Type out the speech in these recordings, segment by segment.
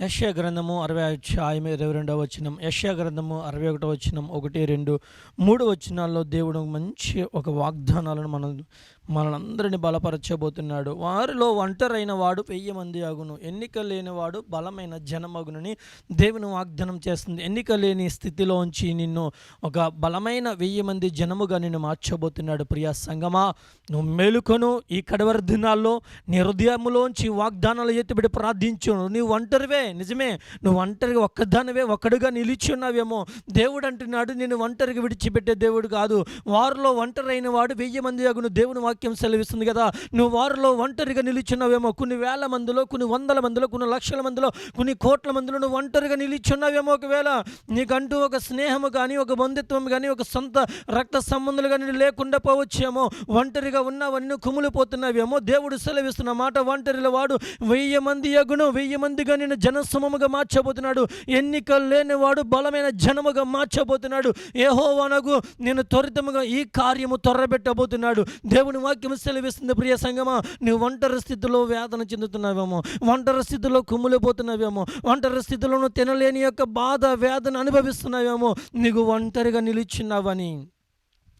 యశ్యా గ్రంథము అరవై అధ్యాయం ఇరవై రెండవ వచనం. యశ్యా గ్రంథము అరవై ఒకటో వచనం ఒకటి రెండు మూడు వచనాల్లో దేవుడు మంచి ఒక వాగ్దానాలను మనం మనందరినీ బలపరచబోతున్నాడు. వారిలో ఒంటరైన వాడు వెయ్యి మంది అగును. ఎన్నిక లేనివాడు బలమైన జనమగునని దేవుని వాగ్దానం చేస్తుంది. ఎన్నిక లేని స్థితిలోంచి నిన్ను ఒక బలమైన వెయ్యి మంది జనముగా నిన్ను మార్చబోతున్నాడు. ప్రియా సంగమా నువ్వు మేలుకొను. ఈ కడవరి దినాల్లో నీ హృదయములోంచి వాగ్దానాలు ఎత్తిబడి ప్రార్థించును. నీవు ఒంటరివే. నిజమే నువ్వు ఒంటరిగా ఒక్కదానివే ఒక్కడుగా నిలిచి ఉన్నావేమో. దేవుడు అంటున్నాడు నేను ఒంటరిగా విడిచిపెట్టే దేవుడు కాదు. వారిలో ఒంటరైన వాడు వెయ్యి మంది అగును. దేవుని వాక్యం సెలవిస్తుంది కదా నువ్వు వారిలో ఒంటరిగా నిలిచున్నావేమో కొన్ని వేల మందిలో కొన్ని వందల మందిలో కొన్ని లక్షల మందిలో కొన్ని కోట్ల మందిలో నువ్వు ఒంటరిగా నిలిచున్నావేమో ఒకవేళ. నీకంటూ ఒక స్నేహము కానీ ఒక బంధుత్వం కానీ ఒక సొంత రక్త సంబంధాలు కానీ లేకుండా పోవచ్చేమో. ఒంటరిగా ఉన్నావన్నీ కుమిలిపోతున్నావేమో. దేవుడు సెలవిస్తున్న మాట ఒంటరిలో వాడు వెయ్యి మంది ఎగును వెయ్యి మందిగా నేను జనసమముగా మార్చబోతున్నాడు. ఎన్నిక లేనివాడు బలమైన జనముగా మార్చబోతున్నాడు. ఏహోవనగు నేను త్వరితముగా ఈ కార్యము త్వరబెట్టబోతున్నాడు దేవుని వాక్యం సెలవిస్తుంది ప్రియ సంగమా. నువ్వు ఒంటరి స్థితిలో వేదన చెందుతున్నావేమో. ఒంటరి స్థితిలో కుమ్ములిపోతున్నావేమో. ఒంటరి స్థితిలోనూ తినలేని యొక్క బాధ వేదన అనుభవిస్తున్నావేమో. నీకు ఒంటరిగా నిలిచున్నావని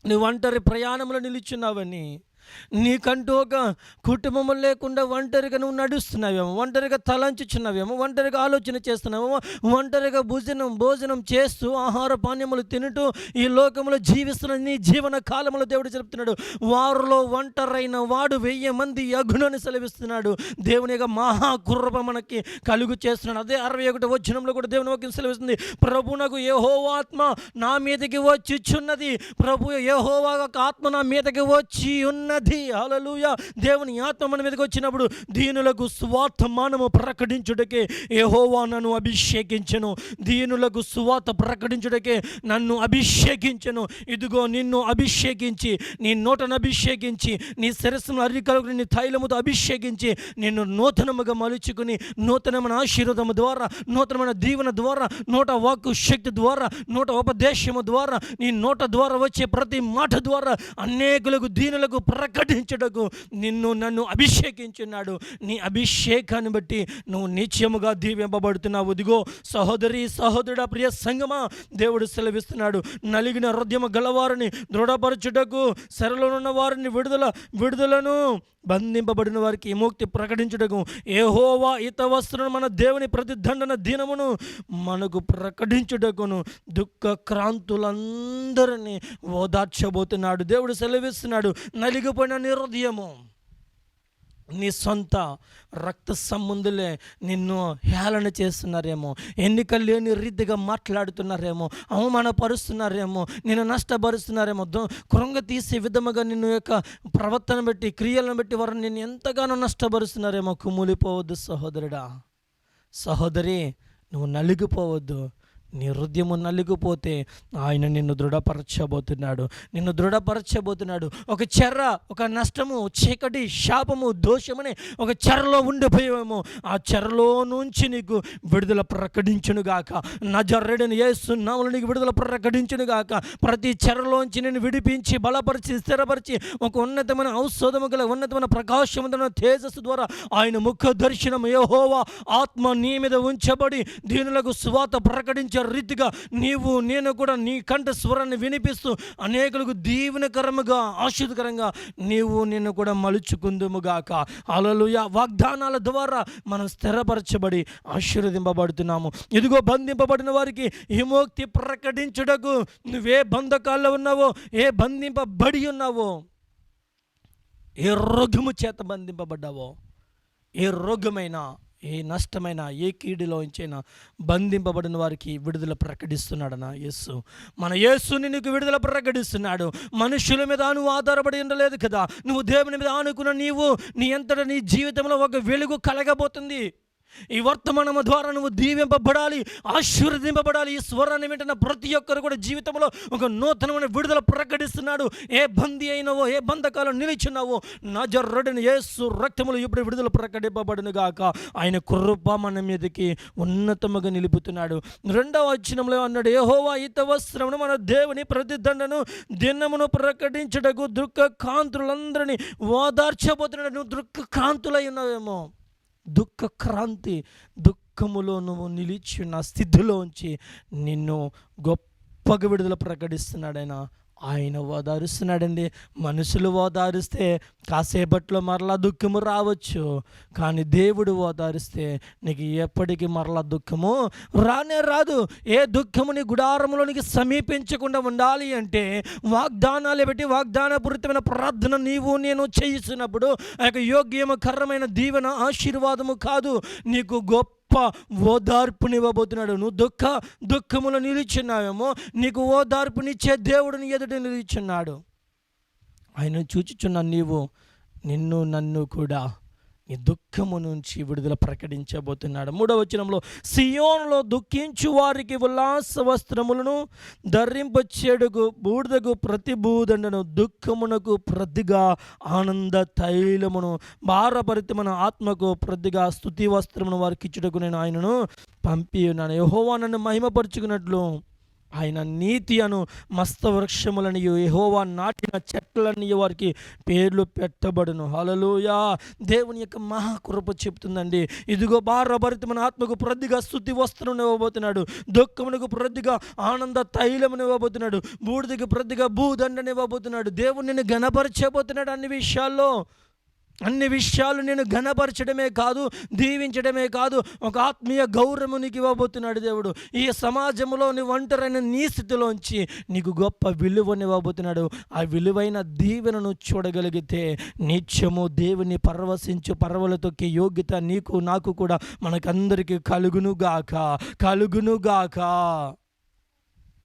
నువ్వు ఒంటరి ప్రయాణంలో నిలిచున్నావని నీకంటూ ఒక కుటుంబం లేకుండా ఒంటరిగా నువ్వు నడుస్తున్నావేమో ఒంటరిగా తలంచుచున్నావేమో ఒంటరిగా ఆలోచన చేస్తున్నావేమో ఒంటరిగా భోజనం భోజనం చేస్తూ ఆహార పానీయములు తింటూ ఈ లోకంలో జీవిస్తున్న నీ జీవన కాలంలో దేవుడు చెప్తున్నాడు. వారిలో ఒంటరైన వాడు వెయ్యి మంది యగునని సెలవిస్తున్నాడు. దేవుని యొక్క మహాకృప మనకి కలుగు చేస్తున్నాడు. అదే అరవై ఒకటి వచ్చినంలో కూడా దేవుని వాక్యం సెలవిస్తుంది. ప్రభునకు యెహోవాత్మ నా మీదకి వచ్చిచున్నది. ప్రభు ఏహోవా ఆత్మ నా మీదకి వచ్చి ఉన్నది. హల్లెలూయా. దేవుని ఆత్మ మన మీదకి వచ్చినప్పుడు దీనులకు స్వార్థమానము ప్రకటించుటకే ఏహోవా నన్ను అభిషేకించను. దీనులకు స్వార్థ ప్రకటించుటకే నన్ను అభిషేకించను. ఇదిగో నిన్ను అభిషేకించి నీ నోటను అభిషేకించి నీ శిరస్సును అరికలకు నీ తైలముతో అభిషేకించి నిన్ను నూతనముగా మలుచుకుని నూతనమైన ఆశీర్వాదము ద్వారా నూతనమైన దీవెన ద్వారా నోట వాక్కు శక్తి ద్వారా నోట ఉపదేశము ద్వారా నీ నోట ద్వారా వచ్చే ప్రతి మాట ద్వారా అనేకులకు దీనులకు ప్రకటించుటకు నిన్ను నన్ను అభిషేకించున్నాడు. నీ అభిషేకాన్ని బట్టి నువ్వు నిత్యముగా దీవింపబడుతున్నావు. ఇదిగో సహోదరి సహోదరుడ ప్రియ సంగమా దేవుడు సెలవిస్తున్నాడు. నలిగిన హృదయము గలవారిని దృఢపరచుటకు సెరలోనున్న వారిని విడుదల విడుదలను బంధింపబడిన వారికి విముక్తి ప్రకటించుటకు ఏహోవా ఇత వస్త్రం మన దేవుని ప్రతిదండన దినమును మనకు ప్రకటించుటకును దుఃఖ క్రాంతులందరినీ ఓదార్చబోతున్నాడు. దేవుడు సెలవిస్తున్నాడు. నలిగిపోయిన నీ హృదయము నీ సొంత రక్త సంబంధులే నిన్ను హేళన చేస్తున్నారేమో ఎన్నిక లేని రీతిగా మాట్లాడుతున్నారేమో అవమానపరుస్తున్నారేమో నిన్ను నష్టపరుస్తున్నారేమో కృంగ తీసే విధముగా నిన్ను యొక్క ప్రవర్తన బట్టి క్రియలను బట్టి వారు నిన్ను ఎంతగానో నష్టపరుస్తున్నారేమో కుమ్ములిపోవద్దు సహోదరుడా. సహోదరి నువ్వు నలిగిపోవద్దు. నీ హృదయము నలిగిపోతే ఆయన నిన్ను దృఢపరచబోతున్నాడు. నిన్ను దృఢపరచబోతున్నాడు. ఒక చెర్ర ఒక నష్టము చీకటి శాపము దోషమని ఒక చెరలో ఉండిపోయాము. ఆ చెరలో నుంచి నీకు విడుదల ప్రకటించునుగాక నజర్రెడిని ఏస్తున్నాములు నీకు విడుదల ప్రకటించునుగాక ప్రతి చెరలోంచి నేను విడిపించి బలపరిచి స్థిరపరిచి ఒక ఉన్నతమైన ఔషధము గల ఉన్నతమైన ప్రకాశవంతమైన తేజస్సు ద్వారా ఆయన ముఖ దర్శనం యహోవా ఆత్మ నీ మీద ఉంచబడి దీనులకు స్వాత ప్రకటించి రీతిగా నీవు నేను కూడా నీ కంట స్వరాన్ని వినిపిస్తూ అనేకులకు దీవెనకరముగా ఆశీర్వకరంగా నీవు నిన్ను కూడా మలుచుకుందుముగాక అలలుయ వాగ్దానాల ద్వారా మనం స్థిరపరచబడి ఆశీర్వదింపబడుతున్నాము. ఇదిగో బంధింపబడిన వారికి విమోక్తి ప్రకటించుటకు నువ్వే బంధకాల్లో ఉన్నావో ఏ బంధింపబడి ఉన్నావో ఏ రోగము చేత బంధింపబడ్డావో ఏ రోగమైనా ఏ నష్టమైన ఏ కీడులోంచైనా బంధింపబడిన వారికి విడుదల ప్రకటిస్తున్నాడన యేసు. మన యేసుని నీకు విడుదల ప్రకటిస్తున్నాడు. మనుషుల మీద నువ్వు ఆధారపడి ఉండలేదు కదా. నువ్వు దేవుని మీద ఆనుకున్న నీవు నీ అంతటా నీ జీవితంలో ఒక వెలుగు కలగబోతుంది. ఈ వర్తమానము ద్వారా నువ్వు దీవింపబడాలి ఆశీర్వదింపబడాలి. ఈ స్వరాన్ని వింటున్న ప్రతి ఒక్కరు కూడా జీవితంలో ఒక నూతనమైన విడుదల ప్రకటిస్తున్నాడు. ఏ బందీ అయినవో ఏ బంధకాలు నిలిచున్నావో నజర్రడిని ఏసు రక్తములు ఇప్పుడు విడుదల ప్రకటింపబడును గాక. ఆయన కృప మన మీదకి ఉన్నతముగా నిలుపుతున్నాడు. రెండవ వచనంలో అన్నాడు ఏహోవా ఇత వస్త్రమును మన దేవుని ప్రతిదండను దినమును ప్రకటించుటకు దుఃఖ కాంతులందరినీ ఓదార్చబోతున్నాడు. నువ్వు దుఃఖ కాంతులై ఉన్నావేమో. దుఃఖ క్రాంతి దుఃఖములో నువ్వు నిలిచి ఉన్న స్థితిలోంచి నిన్ను గొప్పగా విడుదల ప్రకటిస్తున్నాడు ఆయన ఆయన ఓదారుస్తున్నాడండి. మనుషులు ఓదారుస్తే కాసేపట్లో మరలా దుఃఖము రావచ్చు. కానీ దేవుడు ఓదారిస్తే నీకు ఎప్పటికీ మరలా దుఃఖము రానే రాదు. ఏ దుఃఖము నీ గుడారంలోనికి సమీపించకుండా ఉండాలి అంటే వాగ్దానాలు బట్టి వాగ్దానపూరితమైన ప్రార్థన నీవు నేను చేయిస్తున్నప్పుడు ఆ యొక్క యోగ్యమకరమైన దీవెన ఆశీర్వాదము కాదు. నీకు గొప్ప ఓదార్పునివ్వబోతున్నాడు. నువ్వు దుఃఖ దుఃఖములో నిలిచున్నావేమో నీకు ఓదార్పునిచ్చే దేవుడిని ఎదుట నిలిచున్నాడు ఆయన చూచుచున్న నీవు నిన్ను నన్ను కూడా నీ దుఃఖము నుంచి విడుదల ప్రకటించబోతున్నాడు. మూడవ వచనంలో సియోన్లో దుఃఖించు వారికి ఉల్లాస వస్త్రములను ధరింపచేడుకు బూడిదకు ప్రతి బూదండను దుఃఖమునకు ప్రతిగా ఆనంద తైలమును భారభరితమైన ఆత్మకు ప్రతిగా స్థుతి వస్త్రమును వారికి ఇచ్చుటకు నేను ఆయనను పంపి ఉన్నాను యహోవా నన్ను మహిమపరుచుకున్నట్లు ఆయన నీతి అను మస్త వృక్షములని నాటిన చెట్లని వారికి పేర్లు పెట్టబడును. హలలుయా దేవుని యొక్క మహాకృప చెప్తుందండి. ఇదిగో భారభరితమైన ఆత్మకు ప్రతిగా స్థుతి వస్త్రం ఇవ్వబోతున్నాడు దుఃఖమునకు ప్రతిగా ఆనంద తైలమును ఇవ్వబోతున్నాడు బూడిదకి ప్రతిగా భూదండని ఇవ్వబోతున్నాడు దేవుడు నిన్ను గణపరచబోతున్నాడు అన్ని విషయాల్లో. అన్ని విషయాలు నేను ఘనపరచడమే కాదు దీవించడమే కాదు ఒక ఆత్మీయ గౌరవము నీకు ఇవ్వబోతున్నాడు దేవుడు. ఈ సమాజంలో నువ్వు ఒంటరైన నీ స్థితిలోంచి నీకు గొప్ప విలువనివ్వబోతున్నాడు ఆ విలువైన దీవెనను చూడగలిగితే నిత్యము దేవుని పరవశించు పర్వలతొక్కే యోగ్యత నీకు నాకు కూడా మనకందరికీ కలుగునుగాక కలుగునుగాక.